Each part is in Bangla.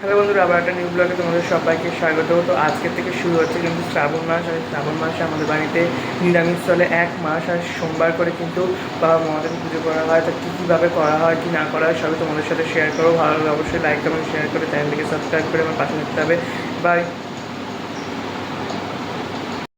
হ্যালো বন্ধুরা, আবার একটা নিউ ব্লগে তোমাদের সবাইকে স্বাগত। তো আজকের থেকে শুরু হচ্ছে কিন্তু শ্রাবণ মাস, আর শ্রাবণ মাসে আমাদের বাড়িতে নিরামিষ চলে এক মাস, আর সোমবার করে কিন্তু বাবা মহাদেব পুজো করা হয়। তা কী কীভাবে করা হয়, কি না করা হয়, সবই তোমাদের সাথে শেয়ার করো ভালো লাগলে অবশ্যই লাইক কমেন্ট শেয়ার করে চ্যানেলটিকে সাবস্ক্রাইব করে আমার পাশে থাকতে হবে। বাই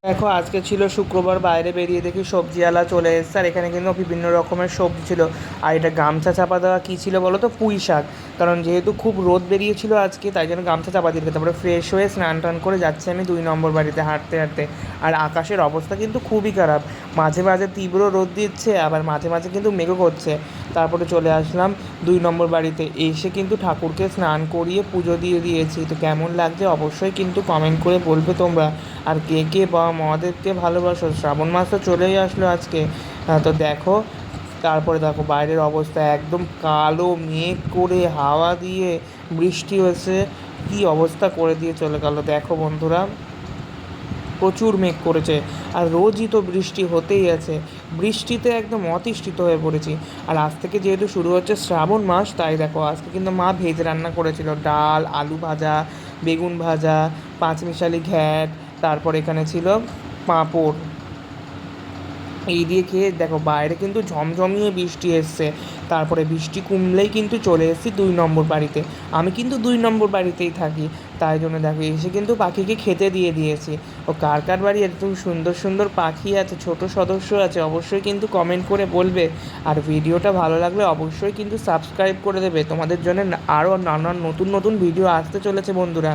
দেখো, আজকে ছিল শুক্রবার, বাইরে বেরিয়ে দেখি সবজিওয়ালা চলে এসছে। আর এখানে কিন্তু বিভিন্ন রকমের সবজি ছিল। আর এটা গামছা চাপা দেওয়া কী ছিল বলো তো? পুঁই শাক। কারণ যেহেতু খুব রোদ বেরিয়েছিল আজকে, তাই জন্য গামছা চাপা দিয়ে তারপরে ফ্রেশ হয়ে স্নান টান করে যাচ্ছি আমি দুই নম্বর বাড়িতে হাঁটতে হাঁটতে। আর আকাশের অবস্থা কিন্তু খুবই খারাপ। মাঝে মাঝে তীব্র রোদ দিচ্ছে, আবার মাঝে মাঝে কিন্তু মেঘও করছে। তারপরে চলে আসলাম দুই নম্বর বাড়িতে। এসে কিন্তু ঠাকুরকে স্নান করিয়ে পুজো দিয়ে দিয়েছি। তো কেমন লাগছে অবশ্যই কিন্তু কমেন্ট করে বলবে তোমরা। আর কে কে বা মহাদেবকে ভালোবাসো? শ্রাবণ মাস তো চলেই আসলো আজকে। আহ, তো দেখো তারপরে দেখো বাইরের অবস্থা একদম কালো মেঘ করে হাওয়া দিয়ে বৃষ্টি হয়েছে। কি অবস্থা করে দিয়ে চলে গেল? দেখো বন্ধুরা প্রচুর মেঘ করেছে আর রোজই তো বৃষ্টি হতেই আছে। বৃষ্টিতে একদম অতিষ্ঠিত হয়ে পড়েছি। আর আজ থেকে যেহেতু শুরু হচ্ছে শ্রাবণ মাস তাই দেখো আজকে কিন্তু মা ভেজ রান্না করেছিল। ডাল আলু ভাজা বেগুন ভাজা পাঁচমিশালি ঘ্যাট তারপর এখানে ছিল পাঁপড়। এই দিয়ে খেয়ে, দেখো, বাইরে কিন্তু ঝমঝমিয়ে বৃষ্টি এসছে। তারপরে বৃষ্টি কমলেই কিন্তু চলে এসেছি দুই নম্বর বাড়িতে। আমি কিন্তু দুই নম্বর বাড়িতেই থাকি। তাই জন্য দেখো, এসে কিন্তু পাখিকে খেতে দিয়ে দিয়েছি। ও কার কার বাড়ি এত সুন্দর সুন্দর পাখি আছে, ছোট সদস্য আছে, অবশ্যই কিন্তু কমেন্ট করে বলবে। আর ভিডিওটা ভালো লাগলে অবশ্যই কিন্তু সাবস্ক্রাইব করে দেবে। তোমাদের জন্য আরও নানান নতুন নতুন ভিডিও আসতে চলেছে বন্ধুরা।